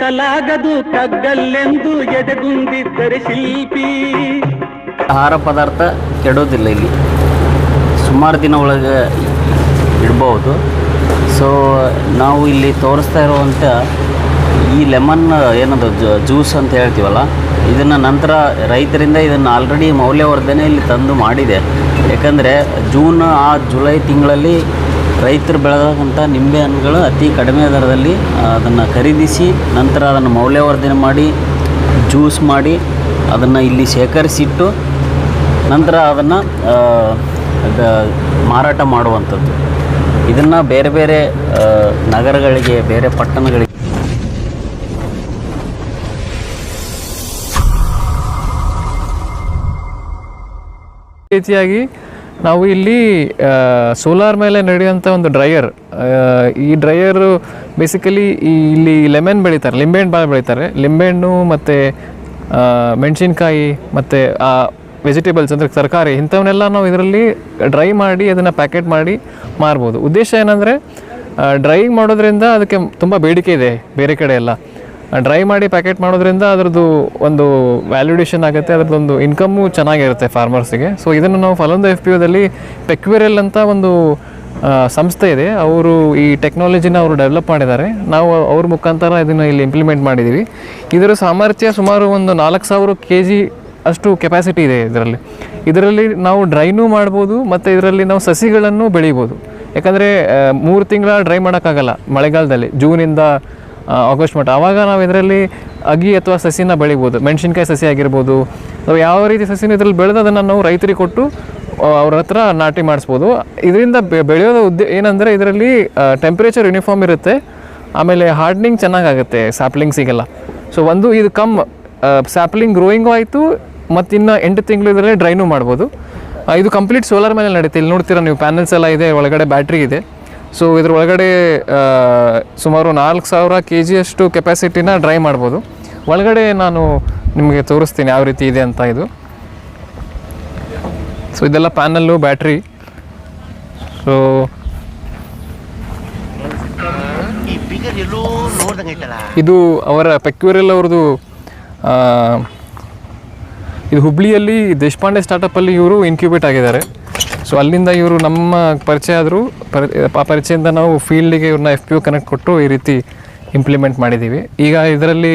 ಕೆತ್ತಲಾಗದು ಕಗ್ಗಲ್ಲೆಂದು ಎದೆಗುಂದಿದ್ದರೆ ಶಿಲ್ಪಿ. ಆಹಾರ ಪದಾರ್ಥ ಕೆಡೋದಿಲ್ಲ ಇಲ್ಲಿ. ಸುಮಾರು ದಿನ ಒಳಗೆ ಇಡ್ಬೋದು. ಸೊ ನಾವು ಇಲ್ಲಿ ತೋರಿಸ್ತಾ ಇರುವಂಥ ಈ ಲೆಮನ್ ಏನದು ಜ್ಯೂಸ್ ಅಂತ ಹೇಳ್ತೀವಲ್ಲ, ಇದನ್ನು ನಂತರ ರೈತರಿಂದ ಇದನ್ನು ಆಲ್ರೆಡಿ ಮೌಲ್ಯವರ್ಧನೆ ಇಲ್ಲಿ ತಂದು ಮಾಡಿದೆ. ಯಾಕಂದರೆ ಜೂನ್ ಆ ಜುಲೈ ತಿಂಗಳಲ್ಲಿ ರೈತರು ಬೆಳೆದಂಥ ನಿಂಬೆ ಹಣ್ಣುಗಳು ಅತಿ ಕಡಿಮೆ ದರದಲ್ಲಿ ಅದನ್ನು ಖರೀದಿಸಿ, ನಂತರ ಅದನ್ನು ಮೌಲ್ಯವರ್ಧನೆ ಮಾಡಿ, ಜ್ಯೂಸ್ ಮಾಡಿ, ಅದನ್ನು ಇಲ್ಲಿ ಶೇಖರಿಸಿಟ್ಟು, ನಂತರ ಅದನ್ನು ಮಾರಾಟ ಮಾಡುವಂಥದ್ದು. ಇದನ್ನು ಬೇರೆ ಬೇರೆ ನಗರಗಳಿಗೆ, ಬೇರೆ ಪಟ್ಟಣಗಳಿಗೆ ರೀತಿಯಾಗಿ ನಾವು ಇಲ್ಲಿ ಸೋಲಾರ್ ಮೇಲೆ ನಡೆಯುವಂಥ ಒಂದು ಡ್ರೈಯರ್ ಈ ಡ್ರೈಯರು ಬೇಸಿಕಲಿ ಈ ಇಲ್ಲಿ ಲೆಮನ್ ಬೆಳೀತಾರೆ, ಲಿಂಬೆಹಣ್ಣು ಭಾಳ ಬೆಳೀತಾರೆ. ಲಿಂಬೆಹಣ್ಣು ಮತ್ತು ಮೆಣಸಿನ್ಕಾಯಿ ಮತ್ತು, ಆ ವೆಜಿಟೇಬಲ್ಸ್ ಅಂದರೆ ತರಕಾರಿ, ಇಂಥವನ್ನೆಲ್ಲ ನಾವು ಇದರಲ್ಲಿ ಡ್ರೈ ಮಾಡಿ ಅದನ್ನು ಪ್ಯಾಕೆಟ್ ಮಾಡಿ ಮಾರ್ಬೋದು. ಉದ್ದೇಶ ಏನಂದರೆ ಡ್ರೈ ಮಾಡೋದ್ರಿಂದ ಅದಕ್ಕೆ ತುಂಬ ಬೇಡಿಕೆ ಇದೆ ಬೇರೆ ಕಡೆ ಎಲ್ಲ. ಡ್ರೈ ಮಾಡಿ ಪ್ಯಾಕೆಟ್ ಮಾಡೋದ್ರಿಂದ ಅದರದ್ದು ಒಂದು ವ್ಯಾಲ್ಯೂಡೇಷನ್ ಆಗುತ್ತೆ, ಅದರದ್ದೊಂದು ಇನ್ಕಮ್ಮು ಚೆನ್ನಾಗಿರುತ್ತೆ ಫಾರ್ಮರ್ಸಿಗೆ ಸೊ ಇದನ್ನು ನಾವು ಫಲೊಂದು ಎಫ್ ಪಿ ಒದಲ್ಲಿ ಪೆಕ್ವೆರಲ್ ಅಂತ ಒಂದು ಸಂಸ್ಥೆ ಇದೆ. ಅವರು ಈ ಟೆಕ್ನಾಲಜಿನ ಅವರು ಡೆವಲಪ್ ಮಾಡಿದ್ದಾರೆ. ನಾವು ಅವ್ರ ಮುಖಾಂತರ ಇದನ್ನು ಇಲ್ಲಿ ಇಂಪ್ಲಿಮೆಂಟ್ ಮಾಡಿದ್ದೀವಿ ಇದರ ಸಾಮರ್ಥ್ಯ ಸುಮಾರು ಒಂದು ನಾಲ್ಕು ಸಾವಿರ ಕೆ ಜಿ ಅಷ್ಟು ಕೆಪಾಸಿಟಿ ಇದೆ ಇದರಲ್ಲಿ. ಇದರಲ್ಲಿ ನಾವು ಡ್ರೈನೂ ಮಾಡ್ಬೋದು, ಮತ್ತು ಇದರಲ್ಲಿ ನಾವು ಸಸಿಗಳನ್ನು ಬೆಳಿಬೋದು. ಯಾಕಂದರೆ ಮೂರು ತಿಂಗಳ ಡ್ರೈ ಮಾಡೋಕ್ಕಾಗಲ್ಲ ಮಳೆಗಾಲದಲ್ಲಿ. ಜೂನಿಂದ ಆಗಸ್ಟ್ ಮಟ್ಟ. ಆವಾಗ ನಾವು ಇದರಲ್ಲಿ ಅಗಿ ಅಥವಾ ಸಸಿನ ಬೆಳಿಬೋದು. ಮೆಣಸಿನ್ಕಾಯಿ ಸಸಿ ಆಗಿರ್ಬೋದು. ಅಥವಾ ಯಾವ ರೀತಿ ಸಸಿನ ಇದರಲ್ಲಿ ಬೆಳೆದು ಅದನ್ನು ನಾವು ರೈತರಿಗೆ ಕೊಟ್ಟು ಅವ್ರ ಹತ್ರ ನಾಟಿ ಮಾಡಿಸ್ಬೋದು. ಇದರಿಂದ ಬೆಳೆಯೋದು ಉದ್ದೇ, ಏನಂದರೆ ಇದರಲ್ಲಿ ಟೆಂಪ್ರೇಚರ್ ಯೂನಿಫಾರ್ಮ್ ಇರುತ್ತೆ. ಆಮೇಲೆ ಹಾರ್ಡ್ನಿಂಗ್ ಚೆನ್ನಾಗಾಗುತ್ತೆ ಸ್ಯಾಪ್ಲಿಂಗ್ಸಿಗೆಲ್ಲ ಸೊ ಒಂದು ಇದು ಕಮ್ ಸ್ಯಾಪ್ಲಿಂಗ್ ಗ್ರೋಯಿಂಗು ಆಯಿತು, ಮತ್ತು ಇನ್ನು ಎಂಟು ತಿಂಗಳು ಇದರಲ್ಲಿ ಡ್ರೈನು ಮಾಡ್ಬೋದು. ಇದು ಕಂಪ್ಲೀಟ್ ಸೋಲಾರ್ ಮೇಲೆ ನಡೀತೆ. ಇಲ್ಲಿ ನೋಡ್ತೀರಾ ನೀವು ಪ್ಯಾನಲ್ಸ್ ಎಲ್ಲ ಇದೆ, ಒಳಗಡೆ ಬ್ಯಾಟ್ರಿ ಇದೆ. ಸೊ ಇದ್ರ ಒಳಗಡೆ ಸುಮಾರು ನಾಲ್ಕು ಸಾವಿರ ಕೆ ಜಿಯಷ್ಟು ಕೆಪಾಸಿಟಿನ ಡ್ರೈ ಮಾಡ್ಬೋದು. ಒಳಗಡೆ ನಾನು ನಿಮಗೆ ತೋರಿಸ್ತೀನಿ ಯಾವ ರೀತಿ ಇದೆ ಅಂತ ಇದು. ಸೊ ಇದೆಲ್ಲ ಪ್ಯಾನಲ್ಲು ಬ್ಯಾಟ್ರಿ ಸೊ ಇದು ಅವರ ಪೆಕ್ಯೂರಿಯಲ್ ಅವ್ರದ್ದು ಇದು ಹುಬ್ಳಿಯಲ್ಲಿ ದೇಶಪಾಂಡೆ ಸ್ಟಾರ್ಟಪ್ಪಲ್ಲಿ ಇವರು ಇನ್ಕ್ಯೂಬೇಟ್ ಆಗಿದ್ದಾರೆ. ಸೊ ಅಲ್ಲಿಂದ ಇವರು ನಮ್ಮ ಪರಿಚಯ ಆದರೂ. ಆ ಪರಿಚಯದಿಂದ ನಾವು ಫೀಲ್ಡಿಗೆ ಇವ್ರನ್ನ ಎಫ್ ಪಿ ಯು ಕನೆಕ್ಟ್ ಕೊಟ್ಟು ಈ ರೀತಿ ಇಂಪ್ಲಿಮೆಂಟ್ ಮಾಡಿದ್ದೀವಿ ಈಗ ಇದರಲ್ಲಿ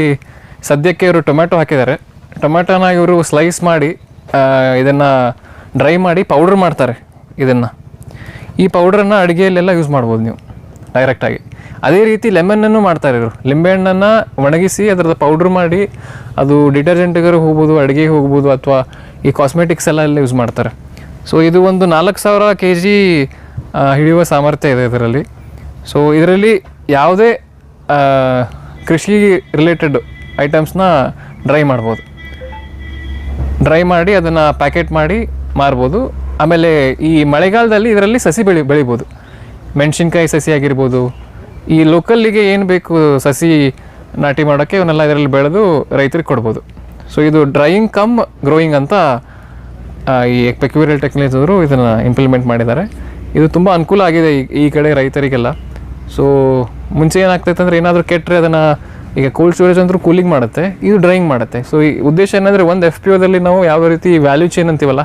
ಸದ್ಯಕ್ಕೆ ಇವರು ಟೊಮ್ಯಾಟೊ ಹಾಕಿದ್ದಾರೆ. ಟೊಮ್ಯಾಟೊನ ಇವರು ಸ್ಲೈಸ್ ಮಾಡಿ ಇದನ್ನು ಡ್ರೈ ಮಾಡಿ ಪೌಡ್ರ್ ಮಾಡ್ತಾರೆ ಇದನ್ನು. ಈ ಪೌಡ್ರನ್ನು ಅಡುಗೆಯಲ್ಲೆಲ್ಲ ಯೂಸ್ ಮಾಡ್ಬೋದು ನೀವು ಡೈರೆಕ್ಟಾಗಿ ಅದೇ ರೀತಿ ಲೆಮನನ್ನು ಮಾಡ್ತಾರೆ ಇವರು. ಲಿಂಬೆಹಣ್ಣನ್ನು ಒಣಗಿಸಿ ಅದರದ್ದು ಪೌಡ್ರ್ ಮಾಡಿ, ಅದು ಡಿಟರ್ಜೆಂಟ್ಗಾರು ಹೋಗ್ಬೋದು, ಅಡುಗೆಗೆ ಹೋಗ್ಬೋದು, ಅಥವಾ ಈ ಕಾಸ್ಮೆಟಿಕ್ಸ್ ಎಲ್ಲ ಎಲ್ಲ ಯೂಸ್ ಮಾಡ್ತಾರೆ. ಸೊ ಇದು ಒಂದು ನಾಲ್ಕು ಸಾವಿರ ಕೆ ಜಿ ಹಿಡಿಯುವ ಸಾಮರ್ಥ್ಯ ಇದೆ ಇದರಲ್ಲಿ. ಸೊ ಇದರಲ್ಲಿ ಯಾವುದೇ ಕೃಷಿ ರಿಲೇಟೆಡ್ ಐಟಮ್ಸ್ನ ಡ್ರೈ ಮಾಡ್ಬೋದು. ಡ್ರೈ ಮಾಡಿ ಅದನ್ನು ಪ್ಯಾಕೆಟ್ ಮಾಡಿ ಮಾರ್ಬೋದು. ಆಮೇಲೆ ಈ ಮಳೆಗಾಲದಲ್ಲಿ ಇದರಲ್ಲಿ ಸಸಿ ಬೆಳಿ, ಬೆಳಿಬೋದು. ಮೆಣಸಿನ್ಕಾಯಿ ಸಸಿ ಆಗಿರ್ಬೋದು. ಈ ಲೋಕಲ್ಲಿಗೆ ಏನು ಬೇಕು ಸಸಿ ನಾಟಿ ಮಾಡೋಕ್ಕೆ ಇವನ್ನೆಲ್ಲ ಇದರಲ್ಲಿ ಬೆಳೆದು ರೈತರಿಗೆ ಕೊಡ್ಬೋದು. ಸೊ ಇದು ಡ್ರೈಯಿಂಗ್ ಕಮ್ ಗ್ರೋಯಿಂಗ್ ಅಂತ ಈ ಪೆಕ್ಯೂರಿಯಲ್ ಟೆಕ್ನಾಲಜಿ ಅವರು ಇದನ್ನು ಇಂಪ್ಲಿಮೆಂಟ್ ಮಾಡಿದ್ದಾರೆ. ಇದು ತುಂಬ ಅನುಕೂಲ ಆಗಿದೆ ಈ ಕಡೆ ರೈತರಿಗೆಲ್ಲ. ಸೊ ಮುಂಚೆ ಏನಾಗ್ತೈತೆ ಅಂದರೆ ಏನಾದರೂ ಕೆಟ್ಟರೆ ಅದನ್ನು ಈಗ ಕೋಲ್ಡ್ ಸ್ಟೋರೇಜ್ ಅಂದರೂ ಕೂಲಿಂಗ್ ಮಾಡುತ್ತೆ, ಇದು ಡ್ರೈಯಿಂಗ್ ಮಾಡುತ್ತೆ. ಸೊ ಈ ಉದ್ದೇಶ ಏನಂದರೆ ಒಂದು ಎಫ್ ಪಿ ಒದಲ್ಲಿ ನಾವು ಯಾವ ರೀತಿ ವ್ಯಾಲ್ಯೂ ಚೇನ್ ಅಂತೀವಲ್ಲ,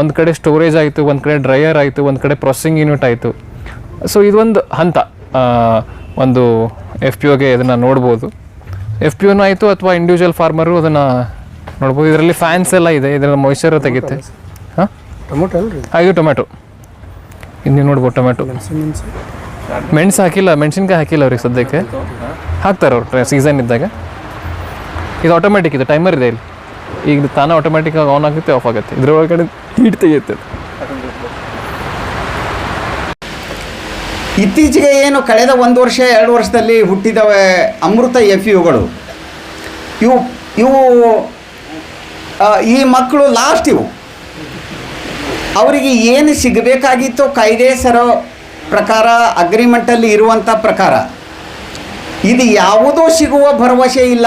ಒಂದು ಕಡೆ ಸ್ಟೋರೇಜ್ ಆಯಿತು, ಒಂದು ಕಡೆ ಡ್ರೈಯರ್ ಆಯಿತು, ಒಂದು ಕಡೆ ಪ್ರೊಸೆಸಿಂಗ್ ಯೂನಿಟ್ ಆಯಿತು. ಸೊ ಇದೊಂದು ಹಂತ. ಒಂದು ಎಫ್ ಪಿ ಓಗೆ ಇದನ್ನು ನೋಡ್ಬೋದು. ಎಫ್ ಪಿ ಒನೂ ಆಯಿತು ಅಥವಾ ಇಂಡಿವಿಜುವಲ್ ಫಾರ್ಮರು ಅದನ್ನು ನೋಡ್ಬೋದು. ಇದರಲ್ಲಿ ಫ್ಯಾನ್ಸ್ ಎಲ್ಲ ಇದೆ. ಇದರಲ್ಲಿ ಮೊಯ್ಚರ್ ತೆಗಿತೆ. ಹಾಂ? ಟೊಮೆಟೊ ಅಲ್ರಿ? ಇದು ಟೊಮ್ಯಾಟೊ ಇನ್ನು ನೋಡ್ಬೋದು ಟೊಮೆಟೊ ಮೆಣಸು ಹಾಕಿಲ್ಲ. ಮೆಣಸಿನ್ಕಾಯಿ ಹಾಕಿಲ್ಲ ಅವ್ರಿಗೆ ಸದ್ಯಕ್ಕೆ. ಹಾಕ್ತಾರೆ ಅವ್ರು. ಸೀಸನ್ ಇದ್ದಾಗ. ಇದು ಆಟೋಮೆಟಿಕ್ ಇದೆ. ಟೈಮರ್ ಇದೆ ಇಲ್ಲಿ. ಈಗ ತಾನೇ ಆಟೋಮೆಟಿಕ್ ಆಗಿ ಆನ್ ಆಗುತ್ತೆ ಆಫ್ ಆಗುತ್ತೆ. ಇದ್ರ ಒಳಗಡೆ ಹೀಟ್ ತೆಗೆಯುತ್ತೆ ಇತ್ತೀಚೆಗೆ ಏನು ಕಳೆದ ಒಂದು ವರ್ಷ ಎರಡು ವರ್ಷದಲ್ಲಿ ಹುಟ್ಟಿದವೆ ಅಮೃತ ಎಫ್ ಯುಗಳು ಇವು ಇವು ಈ ಮಕ್ಕಳು ಲಾಸ್ಟ್ ಇವು. ಅವರಿಗೆ ಏನು ಸಿಗಬೇಕಾಗಿತ್ತು ಕಾಯ್ದೆ ಸರೋ ಪ್ರಕಾರ ಅಗ್ರಿಮೆಂಟಲ್ಲಿ ಇರುವಂಥ ಪ್ರಕಾರ, ಇದು ಯಾವುದೂ ಸಿಗುವ ಭರವಸೆ ಇಲ್ಲ.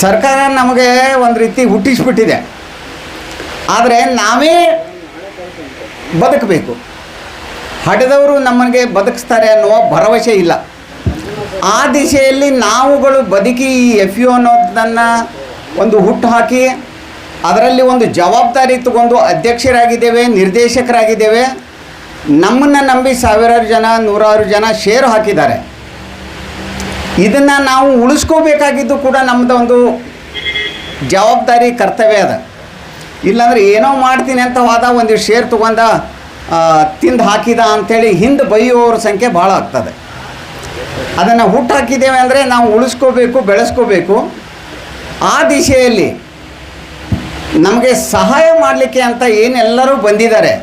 ಸರ್ಕಾರ ನಮಗೆ ಒಂದು ರೀತಿ ಹುಟ್ಟಿಸ್ಬಿಟ್ಟಿದೆ. ಆದರೆ ನಾವೇ ಬದುಕಬೇಕು. ಹಡೆದವರು ನಮಗೆ ಬದುಕಿಸ್ತಾರೆ ಅನ್ನುವ ಭರವಸೆ ಇಲ್ಲ. ಆ ದಿಶೆಯಲ್ಲಿ ನಾವುಗಳು ಬದುಕಿ ಈ ಎಫ್ ಯು ಅನ್ನೋದನ್ನು ಒಂದು ಹುಟ್ಟು ಹಾಕಿ ಅದರಲ್ಲಿ ಒಂದು ಜವಾಬ್ದಾರಿ ತಗೊಂಡು ಅಧ್ಯಕ್ಷರಾಗಿದ್ದೇವೆ, ನಿರ್ದೇಶಕರಾಗಿದ್ದೇವೆ. ನಮ್ಮನ್ನು ನಂಬಿ ಸಾವಿರಾರು ಜನ, ನೂರಾರು ಜನ ಷೇರು ಹಾಕಿದ್ದಾರೆ. ಇದನ್ನು ನಾವು ಉಳಿಸ್ಕೋಬೇಕಾಗಿದ್ದು ಕೂಡ ನಮ್ಮದು ಒಂದು ಜವಾಬ್ದಾರಿ, ಕರ್ತವ್ಯ ಅದ. ಇಲ್ಲಾಂದರೆ ಏನೋ ಮಾಡ್ತೀನಿ ಅಂತ ಹೋದ ಒಂದು ಷೇರ್ ತೊಗೊಂಡ ತಿಂದು ಹಾಕಿದ ಅಂಥೇಳಿ ಹಿಂದೆ ಬೈಯುವವ್ರ ಸಂಖ್ಯೆ ಭಾಳ ಆಗ್ತದೆ. ಅದನ್ನು ಹುಟ್ಟಾಕಿದ್ದೇವೆ ಅಂದರೆ ನಾವು ಉಳಿಸ್ಕೋಬೇಕು, ಬೆಳೆಸ್ಕೋಬೇಕು. ಆ ದಿಶೆಯಲ್ಲಿ ನಮಗೆ ಸಹಾಯ ಮಾಡಲಿಕ್ಕೆ ಅಂತ ಏನೆಲ್ಲರೂ ಬಂದಿದ್ದಾರೆ.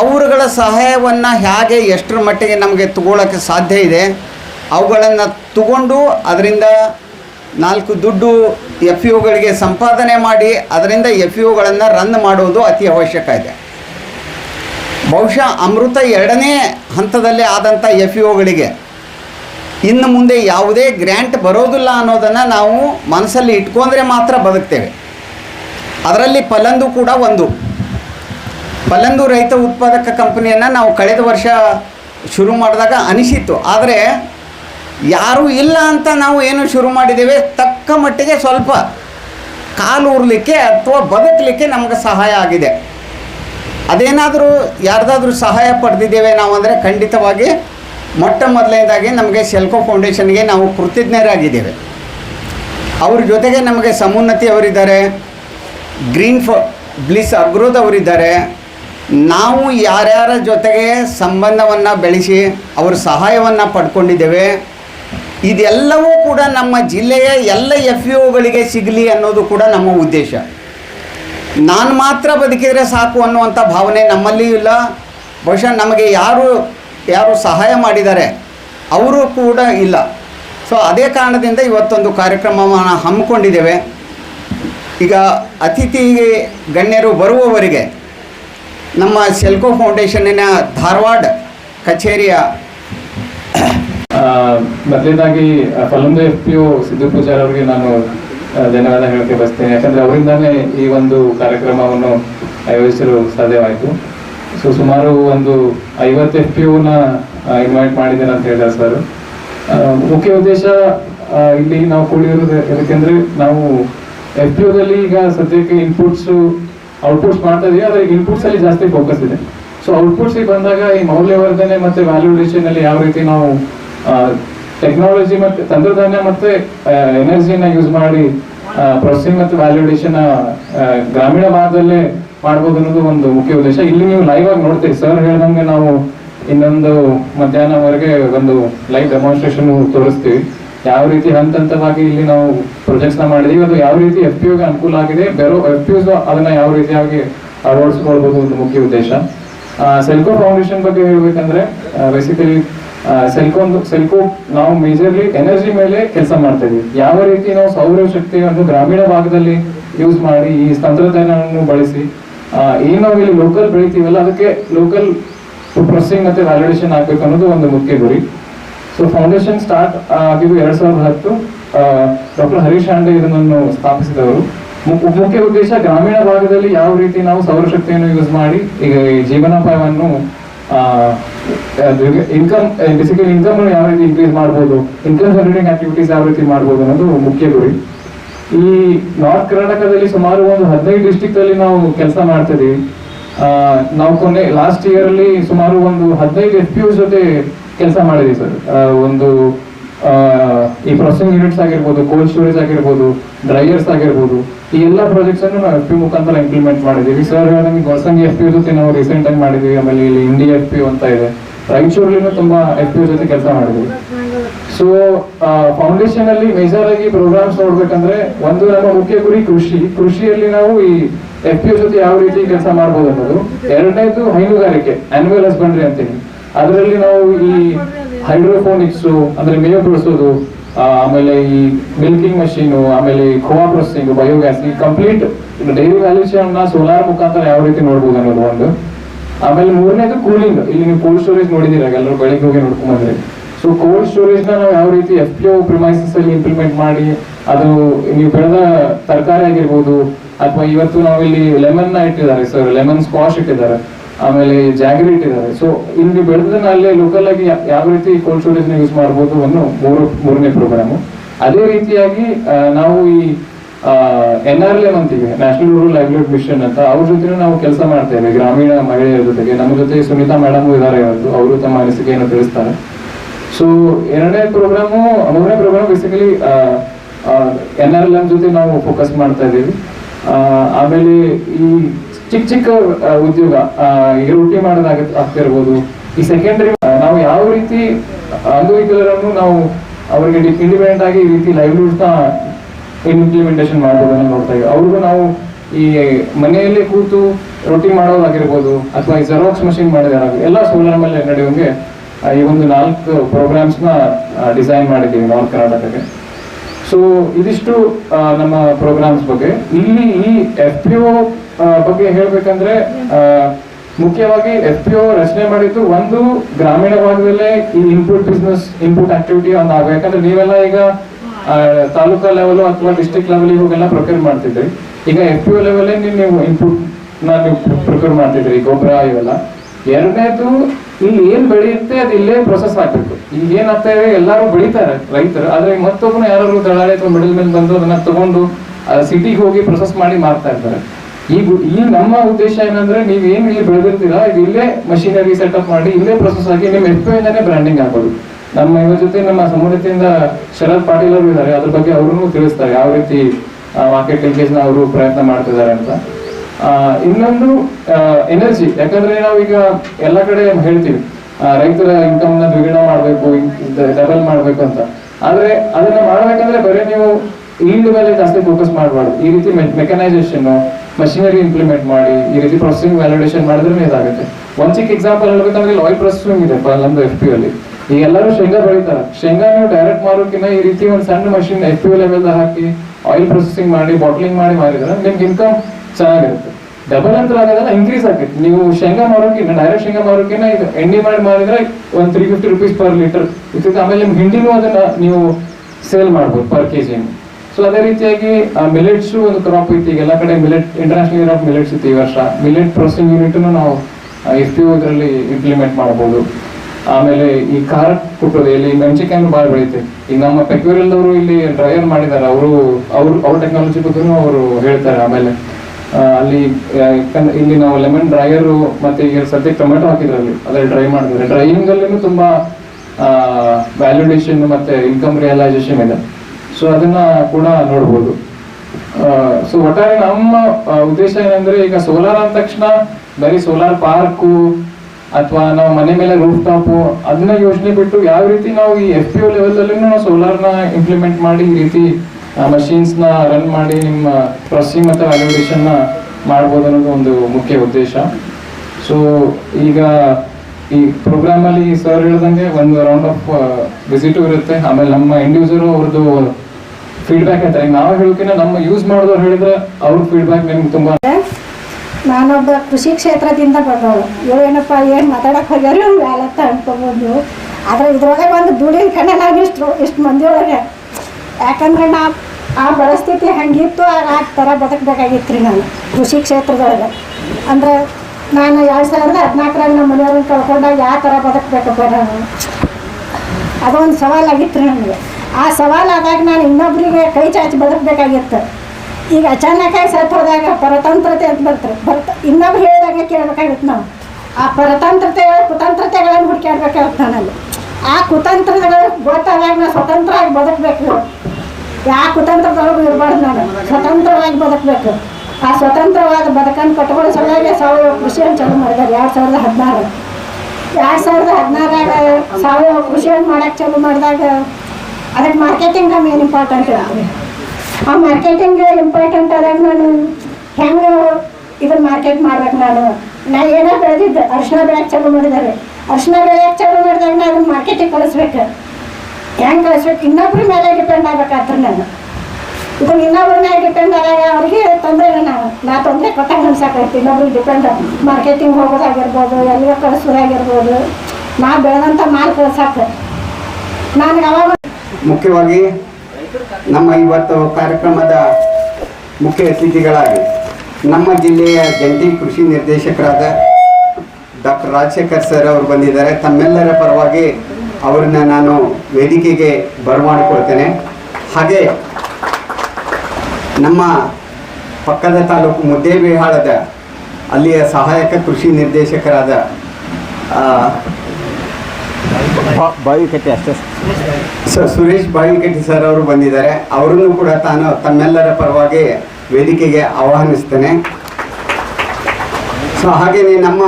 ಅವರುಗಳ ಸಹಾಯವನ್ನು ಹೇಗೆ ಎಷ್ಟರ ಮಟ್ಟಿಗೆ ನಮಗೆ ತಗೊಳ್ಳೋಕ್ಕೆ ಸಾಧ್ಯ ಇದೆ, ಅವುಗಳನ್ನು ತಗೊಂಡು ಅದರಿಂದ ನಾಲ್ಕು ದುಡ್ಡು ಎಫ್ ಯುಗಳಿಗೆ ಸಂಪಾದನೆ ಮಾಡಿ, ಅದರಿಂದ ಎಫ್ ಯುಗಳನ್ನು ರನ್ ಮಾಡುವುದು ಅತಿ ಅವಶ್ಯಕ ಇದೆ. ಬಹುಶಃ ಅಮೃತ ಎರಡನೇ ಹಂತದಲ್ಲಿ ಆದಂಥ ಎಫ್ ಯುಗಳಿಗೆ ಇನ್ನು ಮುಂದೆ ಯಾವುದೇ ಗ್ರ್ಯಾಂಟ್ ಬರೋದಿಲ್ಲ ಅನ್ನೋದನ್ನು ನಾವು ಮನಸ್ಸಲ್ಲಿ ಇಟ್ಕೊಂಡ್ರೆ ಮಾತ್ರ ಬದುಕ್ತೇವೆ. ಅದರಲ್ಲಿ ಪಲಂದು ಕೂಡ ಒಂದು. ಪಲಂದು ರೈತ ಉತ್ಪಾದಕ ಕಂಪನಿಯನ್ನು ನಾವು ಕಳೆದ ವರ್ಷ ಶುರು ಮಾಡಿದಾಗ ಅನಿಸಿತ್ತು. ಆದರೆ ಯಾರೂ ಇಲ್ಲ ಅಂತ ನಾವು ಏನು ಶುರು ಮಾಡಿದ್ದೇವೆ? ತಕ್ಕ ಮಟ್ಟಿಗೆ ಸ್ವಲ್ಪ ಕಾಲು ಉರ್ಲಿಕ್ಕೆ ಅಥವಾ ಬದುಕಲಿಕ್ಕೆ ನಮಗೆ ಸಹಾಯ ಆಗಿದೆ. ಅದೇನಾದರೂ ಯಾರ್ದಾದ್ರೂ ಸಹಾಯ ಪಡೆದಿದ್ದೇವೆ ನಾವು ಅಂದರೆ ಖಂಡಿತವಾಗಿ ಮೊಟ್ಟ ಮೊದಲನೇದಾಗಿ ನಮಗೆ ಸೆಲ್ಕೋ ಫೌಂಡೇಶನ್ಗೆ ನಾವು ಕೃತಜ್ಞರಾಗಿದ್ದೇವೆ. ಅವ್ರ ಜೊತೆಗೆ ನಮಗೆ ಸಮುನ್ನತಿ ಅವರಿದ್ದಾರೆ, ಗ್ರೀನ್ ಫ, ಬ್ಲಿಸ್ ಅಗ್ರೋದ್ ಅವರಿದ್ದಾರೆ. ನಾವು ಯಾರ್ಯಾರ ಜೊತೆಗೆ ಸಂಬಂಧವನ್ನು ಬೆಳೆಸಿ ಅವರ ಸಹಾಯವನ್ನು ಪಡ್ಕೊಂಡಿದ್ದೇವೆ. ಇದೆಲ್ಲವೂ ಕೂಡ ನಮ್ಮ ಜಿಲ್ಲೆಯ ಎಲ್ಲ ಎಫ್ ಇ ಒಗಳಿಗೆ ಸಿಗಲಿ ಅನ್ನೋದು ಕೂಡ ನಮ್ಮ ಉದ್ದೇಶ. ನಾನು ಮಾತ್ರ ಬದುಕಿದರೆ ಸಾಕು ಅನ್ನುವಂಥ ಭಾವನೆ ನಮ್ಮಲ್ಲಿಯೂ ಇಲ್ಲ. ಬಹುಶಃ ನಮಗೆ ಯಾರು ಯಾರು ಸಹಾಯ ಮಾಡಿದ್ದಾರೆ ಅವರು ಕೂಡ ಇಲ್ಲ. ಸೊ ಅದೇ ಕಾರಣದಿಂದ ಇವತ್ತೊಂದು ಕಾರ್ಯಕ್ರಮವನ್ನು ಹಮ್ಮಿಕೊಂಡಿದ್ದೇವೆ. ಈಗ ಅತಿಥಿ ಗಣ್ಯರು ಬರುವವರಿಗೆ ನಮ್ಮ ಸೆಲ್ಕೋ ಫೌಂಡೇಶನ್ನಿನ ಧಾರವಾಡ ಕಚೇರಿಯ ಮೊದಲನೇದಾಗಿ ಫಲಂದು F P O Siddu Pujar ಅವರಿಗೆ ನಾನು ಧನ್ಯವಾದ ಹೇಳಕ್ಕೆ ಬಯಸ್ತೇನೆ. ಯಾಕಂದರೆ ಅವರಿಂದಾನೇ ಈ ಒಂದು ಕಾರ್ಯಕ್ರಮವನ್ನು ಆಯೋಜಿಸಲು ಸಾಧ್ಯವಾಯಿತು. ಸೊ, ಸುಮಾರು ಒಂದು ಐವತ್ತು ಎಫ್ ಪಿ ಒನ ಇನ್ವೈಟ್ ಮಾಡಿದ್ದೇನೆ ಅಂತ ಹೇಳಿದ್ದಾರೆ ಸರ್ ಮುಖ್ಯ ಉದ್ದೇಶ ಇಲ್ಲಿ ನಾವು ಕೂಡಿರೋದು ಯಾಕೆಂದ್ರೆ ನಾವು ಎಫ್ ಪಿ ಒದಲ್ಲಿ ಈಗ ಸದ್ಯಕ್ಕೆ ಇನ್ಪುಟ್ಸ್ ಔಟ್ಪುಟ್ಸ್ ಮಾಡ್ತಾ ಇದೀವಿ, ಆದ್ರೆ ಇನ್ಪುಟ್ಸ್ ಅಲ್ಲಿ ಜಾಸ್ತಿ ಫೋಕಸ್ ಇದೆ. ಸೊ ಔಟ್ಪುಟ್ಸ್ ಬಂದಾಗ ಈ ಮೌಲ್ಯವರ್ಧನೆ ಮತ್ತೆ ವ್ಯಾಲ್ಯೂಡೇಷನ್ ಅಲ್ಲಿ ಯಾವ ರೀತಿ ನಾವು ಟೆಕ್ನಾಲಜಿ ಮತ್ತೆ ತಂತ್ರಜ್ಞಾನ ಮತ್ತೆ ಎನರ್ಜಿನ ಯೂಸ್ ಮಾಡಿ ಪ್ರೊಸೆಸಿಂಗ್ ಮತ್ತು ವ್ಯಾಲ್ಯೂಡೇಷನ್ ಗ್ರಾಮೀಣ ಭಾಗದಲ್ಲೇ ಮಾಡ್ಬೋದು ಅನ್ನೋದು ಒಂದು ಮುಖ್ಯ ಉದ್ದೇಶ. ಇಲ್ಲಿ ನೀವು ಲೈವ್ ಆಗಿ ನೋಡ್ತೀವಿ ಸರ್ ಹೇಳ್ದಂಗೆ ನಾವು ಇನ್ನೊಂದು ಮಧ್ಯಾಹ್ನವರೆಗೆ ಒಂದು ಲೈವ್ ಡೆಮಾನ್ಸ್ಟ್ರೇಷನ್ ತೋರಿಸ್ತೀವಿ. ಯಾವ ರೀತಿ ಹಂತ ಹಂತವಾಗಿ ಇಲ್ಲಿ ನಾವು ಪ್ರೊಜೆಕ್ಟ್ಸ್ನ ಮಾಡಿದೀವಿ. ಅದು ಯಾವ ರೀತಿ ಎಫ್ ಪಿ ಅನುಕೂಲ ಆಗಿದೆ. ಬೇರೋ ಎಫ್ ಪಿ ಅದನ್ನ ಯಾವ ರೀತಿಯಾಗಿ ಅಳವಡಿಸ್ಕೊಳ್ಬೋದು ಒಂದು ಮುಖ್ಯ ಉದ್ದೇಶ. ಸೆಲ್ಕೋ ಫೌಂಡೇಶನ್ ಬಗ್ಗೆ ಹೇಳ್ಬೇಕಂದ್ರೆ ಬೇಸಿಕಲಿ ಸೆಲ್ಕೋ ಸೆಲ್ಕೋ ನಾವು ಮೇಜರ್ಲಿ ಎನರ್ಜಿ ಮೇಲೆ ಕೆಲಸ ಮಾಡ್ತಾ ಯಾವ ರೀತಿ ನಾವು ಸೌರ ಶಕ್ತಿಯನ್ನು ಗ್ರಾಮೀಣ ಭಾಗದಲ್ಲಿ ಯೂಸ್ ಮಾಡಿ ಈ ತಂತ್ರಜ್ಞಾನವನ್ನು ಬಳಸಿ ಏನ್ ನಾವು ಇಲ್ಲಿ ಲೋಕಲ್ ಬೆಳಿತೀವಲ್ಲ ಅದಕ್ಕೆ ಲೋಕಲ್ ಪ್ರೊಸೆಸಿಂಗ್ ಮತ್ತೆ ವ್ಯಾಲಿಡೇಷನ್ ಆಗ್ಬೇಕು ಅನ್ನೋದು ಒಂದು ಮುಖ್ಯ ಗುರಿ. ಸೊ ಫೌಂಡೇಶನ್ ಸ್ಟಾರ್ಟ್ ಆಗಿದ್ದು ಎರಡ್ ಸಾವಿರದ ಹತ್ತು ಡಾಕ್ಟರ್ ಹರೀಶ್ ಹಾಂಡೆ ಇದನ್ನು ಸ್ಥಾಪಿಸಿದವರು. ಮುಖ್ಯ ಉದ್ದೇಶ ಗ್ರಾಮೀಣ ಭಾಗದಲ್ಲಿ ಯಾವ ರೀತಿ ನಾವು ಸೌರಶಕ್ತಿಯನ್ನು ಯೂಸ್ ಮಾಡಿ, ಈಗ ಈ ಜೀವನೋಪಾಯವನ್ನು ಇನ್ಕಮ್ ಬೇಸಿಕಲಿ ಇನ್ಕಮ್ ಯಾವ ರೀತಿ ಇನ್ಕ್ರೀಸ್ ಮಾಡ್ಬೋದು ಇನ್ಕಮ್ ಜನರೇಟಿಂಗ್ ಆಕ್ಟಿವಿಟೀಸ್ ಯಾವ ರೀತಿ ಮಾಡ್ಬೋದು ಅನ್ನೋದು ಮುಖ್ಯ ಗುರಿ. ಈ ನಾರ್ತ್ ಕರ್ನಾಟಕದಲ್ಲಿ ಸುಮಾರು ಒಂದು ಹದಿನೈದು ಡಿಸ್ಟಿಕ್ ಅಲ್ಲಿ ನಾವು ಕೆಲಸ ಮಾಡ್ತಿದೀವಿ. ನಾವು ಕೊನೆ ಲಾಸ್ಟ್ ಇಯರ್ ಅಲ್ಲಿ ಸುಮಾರು ಒಂದು ಹದಿನೈದು ಎಫ್ ಪಿ ಜೊತೆ ಕೆಲಸ ಮಾಡಿದ್ವಿ ಸರ್. ಒಂದು ಈ ಪ್ರೊಸೆಸಿಂಗ್ ಯೂನಿಟ್ಸ್ ಆಗಿರ್ಬೋದು ಕೋಲ್ಡ್ ಸ್ಟೋರೇಜ್ ಆಗಿರ್ಬೋದು ಡ್ರೈಯರ್ಸ್ ಆಗಿರ್ಬೋದು, ಈ ಎಲ್ಲ ಪ್ರಾಜೆಕ್ಟ್ಸ್ ಅನ್ನು ನಾವು ಎಫ್ ಪಿ ಮುಖಾಂತರ ಇಂಪ್ಲಿಮೆಂಟ್ ಮಾಡಿದ್ದೀವಿ ಸರ್ ನಮಗೆ ಗೊಳಸಂಗಿ ಎಫ್ ಪಿ ಜೊತೆ ನಾವು ರೀಸೆಂಟ್ ಆಗಿ ಮಾಡಿದ್ವಿ. ಆಮೇಲೆ ಇಲ್ಲಿ ಇಂಡಿಯಾ ಎಫ್ ಪಿ ಅಂತ ಇದೆ. ರಾಯಚೂರಲ್ಲಿನೂ ತುಂಬಾ ಎಫ್ ಪಿ ಜೊತೆ ಕೆಲಸ ಮಾಡಿದೀವಿ. ಸೊ ಫೌಂಡೇಶನ್ ಅಲ್ಲಿ ಮೇಜರ್ ಆಗಿ ಪ್ರೋಗ್ರಾಮ್ಸ್ ನೋಡ್ಬೇಕಂದ್ರೆ ಒಂದು ನಮ್ಮ ಮುಖ್ಯ ಗುರಿ ಕೃಷಿ. ಕೃಷಿಯಲ್ಲಿ ನಾವು ಈ ಎಫ್ ಪಿ ಜೊತೆ ಯಾವ ರೀತಿ ಕೆಲಸ ಮಾಡ್ಬೋದು ಅನ್ನೋದು. ಎರಡನೇದು ಹೈನುಗಾರಿಕೆ ಆನಿಮಲ್ ಹಸ್ಬೆಂಡ್ರಿ ಅಂತೀನಿ. ಅದರಲ್ಲಿ ನಾವು ಈ ಹೈಡ್ರೋಫೋನಿಕ್ಸ್ ಅಂದ್ರೆ ಮೇವು ಬೆಳೆಸೋದು ಆಮೇಲೆ ಈ ಮಿಲ್ಕಿಂಗ್ ಮಷೀನು ಆಮೇಲೆ ಖೋವಾ ಪ್ರೊಸೆಸಿಂಗ್ ಬಯೋಗ್ಯಾಸ್ ಈ ಕಂಪ್ಲೀಟ್ ಡೈರಿ ವ್ಯಾಲ್ಯೂಷನ್ನ ಸೋಲಾರ್ ಮುಖಾಂತರ ಯಾವ ರೀತಿ ನೋಡ್ಬೋದು ಅನ್ನೋದು ಒಂದು. ಆಮೇಲೆ ಮೂರನೇದು ಕೂಲಿಂಗ್ ಇಲ್ಲಿ ನೀವು ಕೋಲ್ಡ್ ಸ್ಟೋರೇಜ್ ನೋಡಿದೀರ ಎಲ್ಲರೂ ಬೆಳಿಗ್ಗೆ ಹೋಗಿ ನೋಡ್ಕೊಂಡ್ ಸೊ ಕೋಲ್ಡ್ ಸ್ಟೋರೇಜ್ನ ನಾವು ಯಾವ ರೀತಿ ಎಫ್ ಪಿ ಪ್ರಿಮೈಸಸ್ ಅಲ್ಲಿ ಇಂಪ್ಲಿಮೆಂಟ್ ಮಾಡಿ, ಅದು ನೀವು ಬೆಳೆದ ತರಕಾರಿ ಆಗಿರ್ಬೋದು, ಅಥವಾ ಇವತ್ತು ನಾವಿಲ್ಲಿ ನ ಇಟ್ಟಿದ್ದಾರೆ ಸರ್ ಲೆಮನ್ ಸ್ಕ್ವಾಶ್ ಇಟ್ಟಿದ್ದಾರೆ, ಆಮೇಲೆ ಜಾಗರಿ ಇಟ್ಟಿದ್ದಾರೆ. ಸೊ ಇಲ್ಲಿ ಬೆಳೆದನ್ನ ಅಲ್ಲೇ ಲೋಕಲ್ ಆಗಿ ಯಾವ ರೀತಿ ಕೋಲ್ಡ್ ಸ್ಟೋರೇಜ್ ಯೂಸ್ ಮಾಡಬಹುದು ಅನ್ನೋ ಮೂರು, ಮೂರನೇ ಪ್ರೋಗ್ರಾಮು ಅದೇ ರೀತಿಯಾಗಿ ನಾವು ಈ ಎನ್ ಆರ್ ಎಲ್ ಅಂತೀವಿ ನ್ಯಾಷನಲ್ ರೂರಲ್ ಲೈವ್ಲಿಹುಡ್ ಮಿಷನ್ ಅಂತ, ಅವ್ರ ಜೊತೆ ನಾವು ಕೆಲಸ ಮಾಡ್ತೇವೆ, ಗ್ರಾಮೀಣ ಮಹಿಳೆಯರ ಜೊತೆಗೆ. ನಮ್ಮ ಜೊತೆ ಸುನೀತಾ ಮೇಡಮ್ ಇದ್ದಾರೆ ಇವತ್ತು, ಅವರು ತಮ್ಮ ಅನಿಸಿಕೆಯನ್ನು ತಿಳಿಸ್ತಾರೆ. ಸೊ ಎರಡನೇ ಪ್ರೋಗ್ರಾಮು ಮೂರನೇ program basically N R L M ಜೊತೆ ನಾವು ಫೋಕಸ್ ಮಾಡ್ತಾ ಇದ್ದೀವಿ. ಆಮೇಲೆ ಈ ಚಿಕ್ಕ ಚಿಕ್ಕ ಉದ್ಯೋಗ ಈಗ ರೊಟ್ಟಿ ಮಾಡೋದಾಗ ಆಗ್ತಿರ್ಬೋದು. ಈ ಸೆಕೆಂಡರಿ ನಾವು ಯಾವ ರೀತಿ ಅಂಗವಿಕಲರನ್ನು ನಾವು ಅವರಿಗೆ ಇಂಡಿಪೆಂಡೆಂಟ್ ಆಗಿ ಈ ರೀತಿ ಲೈವ್ಲಿಹುಡ್ನ ಇಂಪ್ಲಿಮೆಂಟೇಷನ್ ಮಾಡೋದನ್ನ ನೋಡ್ತಾ ಇದ್ದೀವಿ. ಅವ್ರಿಗೂ ನಾವು ಈ ಮನೆಯಲ್ಲೇ ಕೂತು ರೊಟ್ಟಿ ಮಾಡೋದಾಗಿರ್ಬೋದು ಅಥವಾ ಈ ಜೆರಾಕ್ಸ್ ಮಷಿನ್ ಮಾಡೋದಾಗಿರ್ಬೋದು ಎಲ್ಲ ಸೋಲಾರ್ ಮೇಲೆ ನಡೆಯುವಂಗೆ ಆ, ಈ ಒಂದು ನಾಲ್ಕು ಪ್ರೋಗ್ರಾಮ್ಸ್ನ ಡಿಸೈನ್ ಮಾಡಿದ್ದೀವಿ ನಾರ್ತ್ ಕರ್ನಾಟಕಕ್ಕೆ ಸೊ ಇದಿಷ್ಟು ನಮ್ಮ ಪ್ರೋಗ್ರಾಮ್ಸ್ ಬಗ್ಗೆ. ಇಲ್ಲಿ ಈ ಎಫ್ ಪಿ ಒ ಬಗ್ಗೆ ಹೇಳ್ಬೇಕಂದ್ರೆ ಮುಖ್ಯವಾಗಿ ಎಫ್ ಪಿ ಒ ರಚನೆ ಮಾಡಿದ್ದು ಒಂದು ಗ್ರಾಮೀಣ ಭಾಗದಲ್ಲೇ ಈ ಇನ್ಪುಟ್ ಬಿಸ್ನೆಸ್ ಇನ್ಪುಟ್ ಆಕ್ಟಿವಿಟಿ ಒಂದು ಆಗ ಯಾಕಂದ್ರೆ ನೀವೆಲ್ಲ ಈಗ ತಾಲೂಕಾ ಲೆವೆಲ್ ಅಥವಾ ಡಿಸ್ಟಿಕ್ ಲೆವೆಲ್ ಇವಾಗೆಲ್ಲ ಪ್ರೊಕ್ಯೂರ್ ಮಾಡ್ತಿದ್ರಿ. ಈಗ ಎಫ್ ಪಿ ಒ ಲೆವೆಲ್ ನೀವು ಇನ್ಪುಟ್ ನೀವು ಪ್ರೊಕ್ಯೂರ್ ಮಾಡ್ತಿದ್ರಿ, ಗೊಬ್ಬರ ಇವೆಲ್ಲ. ಎರಡನೇದು ಇಲ್ಲಿ ಏನ್ ಬೆಳೆಯುತ್ತೆ ಅದು ಇಲ್ಲೇ ಪ್ರೊಸೆಸ್ ಆಗ್ಬೇಕು ಈಗ ಏನಾಗ್ತಾ ಇದೆ, ಎಲ್ಲರೂ ಬೆಳಿತಾರೆ ರೈತರು. ಆದ್ರೆ ಮತ್ತೊಬ್ಬನ ಯಾರು ದಳ್ಳಾಳಿ ಅಥವಾ ಮಿಡಲ್ ಮೇಲೆ ಬಂದು ಅದನ್ನ ತಗೊಂಡು ಸಿಟಿಗೆ ಹೋಗಿ ಪ್ರೊಸೆಸ್ ಮಾಡಿ ಮಾರ್ತಾ ಇರ್ತಾರೆ. ಈಗ ಈ ನಮ್ಮ ಉದ್ದೇಶ ಏನಂದ್ರೆ ನೀವ್ ಏನ್ ಇಲ್ಲಿ ಬೆಳೆದಿರ್ತೀರಾ, ಇದು ಇಲ್ಲೇ ಮಷಿನರಿ ಸೆಟಪ್ ಮಾಡಿ ಇಲ್ಲೇ ಪ್ರೊಸೆಸ್ ಆಗಿ ನಿಮ್ ಎಫ್ ಬ್ರ್ಯಾಂಡಿಂಗ್ ಆಗೋದು ನಮ್ಮ ಇವ್ರ ಜೊತೆ ನಮ್ಮ ಸಮುದಾಯದಿಂದ ಶರದ್ ಪಾಟೀಲ್ ಅವರು ಇದ್ದಾರೆ. ಅದ್ರ ಬಗ್ಗೆ ಅವರು ತಿಳಿಸ್ತಾರೆ. ಯಾವ ರೀತಿ ಮಾರ್ಕೆಟ್ ಲಿಂಕೇಜ್ ಅವರು ಪ್ರಯತ್ನ ಮಾಡ್ತಿದ್ದಾರೆ ಅಂತ. ಇನ್ನೊಂದು ಎನರ್ಜಿ ಯಾಕಂದ್ರೆ ನಾವೀಗ ಎಲ್ಲ ಕಡೆ ಹೇಳ್ತೀವಿ ರೈತರ ಇನ್ಕಮ್ನ ದ್ವಿಗುಣ ಮಾಡ್ಬೇಕು ಡಬಲ್ ಮಾಡ್ಬೇಕು ಅಂತ. ಆದ್ರೆ ಅದನ್ನ ಮಾಡ್ಬೇಕಂದ್ರೆ ಬರೀ ನೀವು ಈಲ್ಡ್ ಮೇಲೆ ಜಾಸ್ತಿ ಫೋಕಸ್ ಮಾಡಬಾರ್ದು. ಈ ರೀತಿ ಮೆಕನೈಸೇಷನ್ ಮಷಿನರಿ ಇಂಪ್ಲಿಮೆಂಟ್ ಮಾಡಿ, ಈ ರೀತಿ ಪ್ರೊಸೆಸಿಂಗ್ ವ್ಯಾಲಿಡೇಷನ್ ಮಾಡಿದ್ರೆ ಇದಾಗುತ್ತೆ. ಒಂದ್ ಚಿಕ್ಕ ಎಕ್ಸಾಂಪಲ್ ಹೇಳ್ಬೇಕಂದ್ರೆ ಇಲ್ಲಿ ಆಯಿಲ್ ಪ್ರೊಸೆಸಿಂಗ್ ಇದೆ ನಮ್ದು ಎಫ್ ಪಿ ಅಲ್ಲಿ. ಈಗ ಎಲ್ಲರೂ ಶೇಂಗಾ ಬೆಳಿತಾರೆ. ಶೇಂಗಾ ನೀವು ಡೈರೆಕ್ಟ್ ಮಾರೋಕಿನ ಈ ರೀತಿ ಒಂದು ಸಣ್ಣ ಮಷಿನ್ ಎಫ್ ಪಿ ಲೆವೆಲ್ ಹಾಕಿ ಆಯಿಲ್ ಪ್ರೊಸೆಸಿಂಗ್ ಮಾಡಿ ಬಾಟ್ಲಿಂಗ್ ಮಾಡಿ ಮಾರಿದ್ರೆ ನಿಮ್ಗೆ ಇನ್ಕಮ್ ಚೆನ್ನಾಗಿರುತ್ತೆ. ಡಬಲ್ ಅಂತ ಆಗೋದಲ್ಲ ಇನ್ಕ್ರೀಸ್ ಆಗ್ತೈತಿ ನೀವು ಶೇಂಗಾ ಮಾರೋಕಿನ ಡೈರೆಕ್ಟ್ ಶೇಂಗಾ ಮಾರೋಕಿನ ಇದು ಎಣ್ಣೆ ಮಾಡಿ ಮಾರಿದ್ರೆ ಒಂದು three fifty rupees per litre ಇರ್ತೈತೆ ಆಮೇಲೆ ನಿಮ್ಮ ಹಿಂಡಿನೂ ಅದನ್ನ ನೀವು ಸೇಲ್ ಮಾಡ್ಬೋದು ಪರ್ ಕೆ ಜಿ ಸೊ ಅದೇ ರೀತಿಯಾಗಿ ಮಿಲೆಟ್ಸ್ ಒಂದು ಕ್ರಾಪ್ ಐತಿ ಎಲ್ಲ ಕಡೆ millet international year of millets ಇತ್ತು ಈ ವರ್ಷ. ಮಿಲೆಟ್ ಪ್ರೊಸೆಸಿಂಗ್ ಯೂನಿಟ್ನು ನಾವು ಎಫ್ ಪಿ ಇದರಲ್ಲಿ ಇಂಪ್ಲಿಮೆಂಟ್ ಮಾಡ್ಬೋದು. ಆಮೇಲೆ ಈ ಖಾರ ಕುಟ್ಟೋದು, ಇಲ್ಲಿ ಮೆಣಸಿನಕಾಯಿ ಭಾಳ ಬೆಳೀತೆ ಈಗ ನಮ್ಮ ಪೆಕ್ಯೂರಿಯಲ್ದವರು ಇಲ್ಲಿ ಡ್ರೈವರ್ ಮಾಡಿದ್ದಾರೆ. ಅವರು, ಅವ್ರು, ಅವ್ರ ಟೆಕ್ನಾಲಜಿ ಬಗ್ಗೆನೂ ಅವರು ಹೇಳ್ತಾರೆ ಆಮೇಲೆ. ಅಲ್ಲಿ ಇಲ್ಲಿ ನಾವು ಲೆಮನ್ ಡ್ರೈಯರು ಮತ್ತೆ ಈಗ ಸದ್ಯಕ್ಕೆ ಟೊಮೆಟೊ ಹಾಕಿದ್ರಲ್ಲಿ, ಅದ್ರಲ್ಲಿ ಡ್ರೈ ಮಾಡಿದ್ರೆ ಡ್ರೈಯಿಂಗ್ ಅಲ್ಲಿನೂ ತುಂಬಾ ವ್ಯಾಲ್ಯೂಡೇಷನ್ ಮತ್ತೆ ಇನ್ಕಮ್ ರಿಯಲೈಸೇಷನ್ ಇದೆ. ಸೊ ಅದನ್ನ ಕೂಡ ನೋಡ್ಬೋದು. ಸೊ ಒಟ್ಟಾರೆ ನಮ್ಮ ಉದ್ದೇಶ ಏನಂದ್ರೆ ಈಗ ಸೋಲಾರ್ ಅಂದ ತಕ್ಷಣ ಬರೀ ಸೋಲಾರ್ ಪಾರ್ಕು ಅಥವಾ ನಾವು ಮನೆ ಮೇಲೆ ರೂಫ್ ಟಾಪ್ ಅದನ್ನ ಯೋಚನೆ ಬಿಟ್ಟು ಯಾವ ರೀತಿ ನಾವು ಈ ಎಫ್ ಪಿ ಒ ಲೆವೆಲ್ ಅಲ್ಲಿ ನಾವು ಸೋಲಾರ್ನ ಇಂಪ್ಲಿಮೆಂಟ್ ಮಾಡಿ ಈ ರೀತಿ ಮಷೀನ್ಸ್ನ ರನ್ ಮಾಡಿ ನಿಮ್ಮ ಪ್ರೊಸೆಸಿಂಗ್ ಮತ್ತು ವ್ಯಾಲ್ಯೂಡೇಷನ್ನ ಮಾಡ್ಬೋದು ಅನ್ನೋದು ಒಂದು ಮುಖ್ಯ ಉದ್ದೇಶ. ಸೊ ಈಗ ಈ ಪ್ರೋಗ್ರಾಮ್ ಅಲ್ಲಿ ಸರ್ ಹೇಳ್ದಂಗೆ ಒಂದು ರೌಂಡ್ ಆಫ್ ವಿಸಿಟು ಇರುತ್ತೆ. ಆಮೇಲೆ ನಮ್ಮ ಇಂಡಿವಿಜುವಲ್ ಅವ್ರದ್ದು ಫೀಡ್ಬ್ಯಾಕ್ ಅಂತ ನಾವು ಹೇಳೋಕಿನ ನಮ್ಮ ಯೂಸ್ ಮಾಡಿದವ್ರು ಹೇಳಿದ್ರೆ ಅವ್ರ ಫೀಡ್ಬ್ಯಾಕ್ ನಿಮ್ಗೆ ತುಂಬಾ ನಾನೊಬ್ಬ ಕೃಷಿ ಕ್ಷೇತ್ರದಿಂದ ಬಂದವಳು. ಏನಪ್ಪ, ಏನು ಮಾತಾಡಕ್ಕೆ ಹೋಗ್ಯಾರ ಅಂತ ಅನ್ಕೋಬೋದು. ಆದರೆ ಇದ್ರೊಳಗೆ ಒಂದು ದುಡಿದ ಕಣ ನಾನು ಇಷ್ಟು ಇಷ್ಟು ಮಂದಿ ಒಳಗೆ ಯಾಕಂದ್ರೆ ನಾ ಆ ಪರಿಸ್ಥಿತಿ ಹಂಗಿತ್ತು ಆಗ ಆ ಥರ ಬದುಕಬೇಕಾಗಿತ್ತು ರೀ ನಾನು, ಕೃಷಿ ಕ್ಷೇತ್ರದೊಳಗೆ. ಅಂದರೆ ನಾನು ಎರಡು ಸಾವಿರದ ಹದಿನಾಲ್ಕರಾಗ ನಮ್ಮ ಮನೆಯವ್ರನ್ನ ಕಳ್ಕೊಂಡಾಗ ಯಾವ ಥರ ಬದುಕಬೇಕಪ್ಪ ನಾನು. ಅದೊಂದು ಸವಾಲಾಗಿತ್ತು ರೀ ನನಗೆ. ಆ ಸವಾಲಾದಾಗ ನಾನು ಇನ್ನೊಬ್ಬರಿಗೆ ಕೈ ಚಾಚಿ ಬದುಕಬೇಕಾಗಿತ್ತು. ಈಗ ಅಚಾನಕ್ಕಾಗಿ ಸತ್ತು ಹೋದಾಗ ಪರತಂತ್ರತೆ ಅಂತ ಬರ್ತಾರೆ. ಬರ್ತ ಇನ್ನೊಬ್ರು ಹೇಳಿದಾಗ ಕೇಳಬೇಕಾಗಿತ್ತು ನಾವು. ಆ ಪರತಂತ್ರತೆ, ಕುತಂತ್ರತೆಗಳನ್ನು ಹುಡುಕಾಡ್ಬೇಕಾಗುತ್ತೆ ನಾನಲ್ಲಿ ಆ ಕುತಂತ್ರಗಳು ಗೊತ್ತಾದಾಗ ನಾನು ಸ್ವತಂತ್ರವಾಗಿ ಬದುಕಬೇಕು. ಯಾವ ಕುತಂತ್ರದೊಳಗೂ ಇರಬಾರ್ದು ನಾನು? ಸ್ವತಂತ್ರವಾಗಿ ಬದುಕಬೇಕು. ಆ ಸ್ವತಂತ್ರವಾದ ಬದುಕನ್ನು ಕಟ್ಕೊಳ್ಳೋ ಸಲುವಾಗಿ ಸಾವಯವ ಕೃಷಿಯನ್ನು ಚಾಲೂ ಮಾಡಿದ್ದಾರೆ. ಎರಡು ಸಾವಿರದ ಹದಿನಾರು. ಎರಡು ಸಾವಿರದ ಹದಿನಾರಾಗ ಸಾವಯವ ಕೃಷಿಯನ್ನು ಮಾಡೋಕ್ಕೆ ಚಾಲು ಮಾಡಿದಾಗ ಅದಕ್ಕೆ ಮಾರ್ಕೆಟಿಂಗ್ ನಮ್ಗೆ ಏನು ಇಂಪಾರ್ಟೆಂಟ್ ಇರ್ತದೆ ಆ ಮಾರ್ಕೆಟಿಂಗ್ ಇಂಪಾರ್ಟೆಂಟ್ ಆದಾಗ ನಾನು ಹೆಂಗೆ ಇದನ್ನು ಮಾರ್ಕೆಟ್ ಮಾಡ್ಬೇಕು ನಾನು? ನಾ ಏನೋ ಬೆಳೆದಿದ್ದೆ? ಅರ್ಶಿನ ಬೆಳೆಯಕ್ಕೆ ಚಾಲೂ ಮಾಡಿದ್ದಾರೆ. ಅರ್ಶಿನ ಬೆಳೆಯಕ್ಕೆ ಚಾಲೂ ಮಾಡಿದಾಗ ನಾನು ಅದನ್ನು ಮಾರ್ಕೆಟಿಗೆ ಕಳಿಸ್ಬೇಕು. ಹೆಂಗೆ ಕಳಿಸ್ಬೇಕು ಇನ್ನೊಬ್ರ ಮೇಲೆ ಡಿಪೆಂಡ್ ಆಗ್ಬೇಕಾದ್ರೆ ನಾನು. ಇದು ಇನ್ನೊಬ್ರ ಮೇಲೆ ಡಿಪೆಂಡ್ ಆದಾಗ ಅವ್ರಿಗೆ ತೊಂದರೆ ನಾನು ನಾ ತೊಂದರೆ ಕೊಟ್ಟಂಗೆ ಸಾಕಾಯ್ತು ಇನ್ನೊಬ್ರಿಗೆ ಡಿಪೆಂಡ್ ಮಾರ್ಕೆಟಿಂಗ್ ಹೋಗೋದಾಗಿರ್ಬೋದು, ಎಲ್ಲ ಕಳಿಸೋದಾಗಿರ್ಬೋದು, ನಾ ಬೆಳೆದಂಥ ಮಾಲ್ ಕಳ್ಸಾಕ ನಾನು ಯಾವಾಗ ಮುಖ್ಯವಾಗಿ ನಮ್ಮ ಇವತ್ತು ಕಾರ್ಯಕ್ರಮದ ಮುಖ್ಯ ಅತಿಥಿಗಳಾಗಿ ನಮ್ಮ ಜಿಲ್ಲೆಯ ಜಂಟಿ ಕೃಷಿ ನಿರ್ದೇಶಕರಾದ ಡಾಕ್ಟರ್ ರಾಜಶೇಖರ್ ಸರ್ ಅವರು ಬಂದಿದ್ದಾರೆ. ತಮ್ಮೆಲ್ಲರ ಪರವಾಗಿ ಅವ್ರನ್ನ ನಾನು ವೇದಿಕೆಗೆ ಬರಮಾಡಿಕೊಳ್ತೇನೆ. ಹಾಗೆ ನಮ್ಮ ಪಕ್ಕದ ತಾಲೂಕು ಮುದ್ದೇಬಿಹಾಳದ ಅಲ್ಲಿಯ ಸಹಾಯಕ ಕೃಷಿ ನಿರ್ದೇಶಕರಾದ ಬಾವಿಕಟ್ಟಿ ಅಷ್ಟೇ. ಸರ್ ಸುರೇಶ್ ಬಾವಿಕಟ್ಟಿ ಸರ್ ಅವರು ಬಂದಿದ್ದಾರೆ. ಅವರನ್ನು ಕೂಡ ತಾನು ತಮ್ಮೆಲ್ಲರ ಪರವಾಗಿ ವೇದಿಕೆಗೆ ಆಹ್ವಾನಿಸ್ತೇನೆ. ಸೊ ಹಾಗೆಯೇ ನಮ್ಮ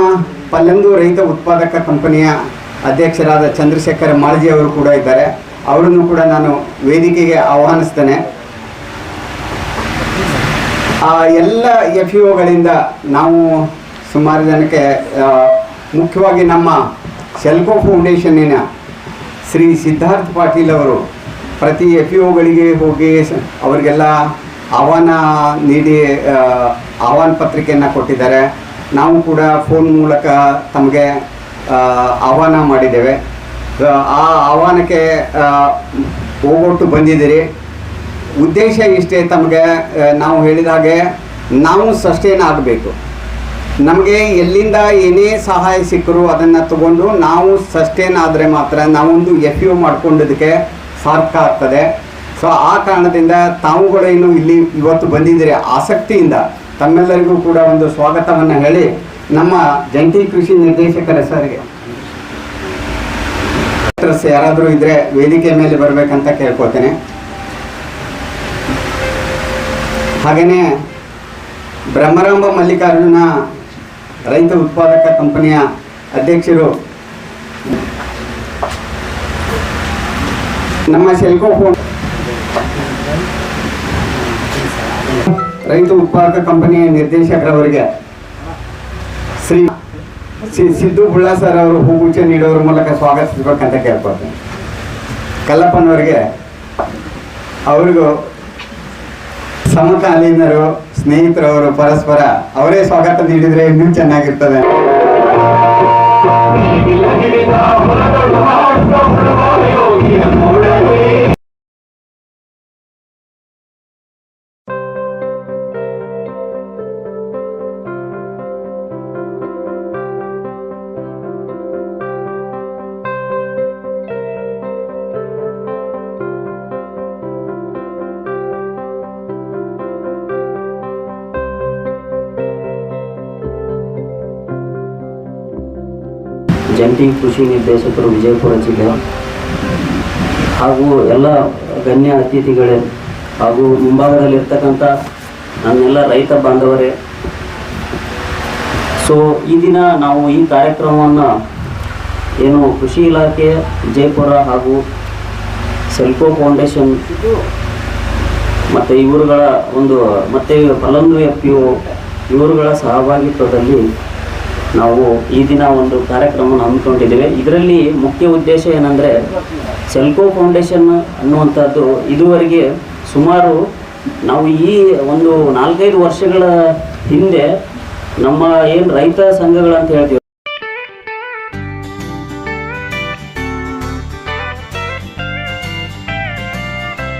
ಪಲ್ಲಂದು ರೈತ ಉತ್ಪಾದಕ ಕಂಪನಿಯ ಅಧ್ಯಕ್ಷರಾದ ಚಂದ್ರಶೇಖರ ಮಾಳ್ಜಿ ಅವರು ಕೂಡ ಇದ್ದಾರೆ. ಅವರನ್ನು ಕೂಡ ನಾನು ವೇದಿಕೆಗೆ ಆಹ್ವಾನಿಸ್ತೇನೆ. ಆ ಎಲ್ಲ ಎಫ್ ಗಳಿಂದ ನಾವು ಸುಮಾರು ಜನಕ್ಕೆ ಮುಖ್ಯವಾಗಿ ನಮ್ಮ ಸೆಲ್ಕೋ ಫೌಂಡೇಶನ್ನಿನ ಶ್ರೀ ಸಿದ್ಧಾರ್ಥ್ ಪಾಟೀಲ್ ಅವರು ಪ್ರತಿ ಎಫ್ ಗಳಿಗೆ ಹೋಗಿ ಅವರಿಗೆಲ್ಲ ಆಹ್ವಾನ ನೀಡಿ ಆಹ್ವಾನ ಪತ್ರಿಕೆಯನ್ನು ಕೊಟ್ಟಿದ್ದಾರೆ. ನಾವು ಕೂಡ ಫೋನ್ ಮೂಲಕ ತಮಗೆ ಆಹ್ವಾನ ಮಾಡಿದ್ದೇವೆ. ಆ, ಆಹ್ವಾನಕ್ಕೆ ಹೋಗೊಟ್ಟು ಬಂದಿದ್ದೀರಿ. ಉದ್ದೇಶ ಇಷ್ಟೇ ತಮಗೆ ನಾವು ಹೇಳಿದ ಹಾಗೆ ನಾವು ಸಸ್ಟೇನ್ ಆಗಬೇಕು. ನಮಗೆ ಎಲ್ಲಿಂದ ಏನೇ ಸಹಾಯ ಸಿಕ್ಕರೂ ಅದನ್ನು ತಗೊಂಡು ನಾವು ಸಸ್ಟೇನ್ ಆದರೆ ಮಾತ್ರ ನಾವೊಂದು ಎಫ್ ಯು ಮಾಡ್ಕೊಂಡಿದ್ದಕ್ಕೆ ಸಾರ್ಥಕ ಆಗ್ತದೆ. ಸೊ ಆ ಕಾರಣದಿಂದ ತಾವುಗಳೇನು ಇಲ್ಲಿ ಇವತ್ತು ಬಂದಿದ್ದೀರಿ. ಆಸಕ್ತಿಯಿಂದ ತಮ್ಮೆಲ್ಲರಿಗೂ ಕೂಡ ಒಂದು ಸ್ವಾಗತವನ್ನು ಹೇಳಿ ನಮ್ಮ ಜಂಟಿ ಕೃಷಿ ನಿರ್ದೇಶಕರ ಸರ್ಗೆ ಯಾರಾದರೂ ಇದ್ರೆ ವೇದಿಕೆ ಮೇಲೆ ಬರಬೇಕಂತ ಕೇಳ್ಕೊತೇನೆ ಹಾಗೆಯೇ ಬ್ರಹ್ಮರಾಂಬ ಮಲ್ಲಿಕಾರ್ಜುನ ರೈತ ಉತ್ಪಾದಕ ಕಂಪನಿಯ ಅಧ್ಯಕ್ಷರು, ನಮ್ಮ ಸೆಲ್ಕೋ ಫೋನ್ ರೈತ ಉತ್ಪಾದಕ ಕಂಪನಿಯ ನಿರ್ದೇಶಕರವರಿಗೆ ಸಿದ್ದು ಬುಳ್ಳ ಸರ್ ಅವರು ಹೂಗುಚ್ಚ ನೀಡೋರ ಮೂಲಕ ಸ್ವಾಗತಿಸ್ಬೇಕಂತ ಕೇಳ್ಕೊಳ್ತೇನೆ ಕಲ್ಲಪ್ಪನವ್ರಿಗೆ ಅವ್ರಿಗೂ ಸಮಕಾಲೀನರು, ಸ್ನೇಹಿತರವರು ಪರಸ್ಪರ ಅವರೇ ಸ್ವಾಗತ ನೀಡಿದ್ರೆ ಇನ್ನೂ ಚೆನ್ನಾಗಿರ್ತದೆ. ಜಂಟಿ ಕೃಷಿ ನಿರ್ದೇಶಕರು ವಿಜಯಪುರ ಜಿಲ್ಲೆ ಹಾಗೂ ಎಲ್ಲ ಗಣ್ಯ ಅತಿಥಿಗಳೇ ಹಾಗೂ ಮುಂಭಾಗದಲ್ಲಿರ್ತಕ್ಕಂಥ ನನ್ನೆಲ್ಲ ರೈತ ಬಾಂಧವರೇ. ಸೊ ಈ ದಿನ ನಾವು ಈ ಕಾರ್ಯಕ್ರಮವನ್ನು ಏನು ಕೃಷಿ ಇಲಾಖೆ, ವಿಜಯಪುರ ಹಾಗೂ ಸೆಲ್ಕೋ ಫೌಂಡೇಶನ್ ಮತ್ತು ಇವರುಗಳ ಒಂದು ಮತ್ತು ಫಲಂದು ಎಫ್ ಇವರುಗಳ ಸಹಭಾಗಿತ್ವದಲ್ಲಿ ನಾವು ಈ ದಿನ ಒಂದು ಕಾರ್ಯಕ್ರಮವನ್ನು ಹಮ್ಮಿಕೊಂಡಿದ್ದೇವೆ. ಇದರಲ್ಲಿ ಮುಖ್ಯ ಉದ್ದೇಶ ಏನಂದರೆ ಸೆಲ್ಕೋ ಫೌಂಡೇಶನ್ ಅನ್ನುವಂಥದ್ದು ಇದುವರೆಗೆ ಸುಮಾರು ನಾವು ಈ ಒಂದು ನಾಲ್ಕೈದು ವರ್ಷಗಳ ಹಿಂದೆ ನಮ್ಮ ಏನು ರೈತ ಸಂಘಗಳಂತ ಹೇಳ್ತೀವಿ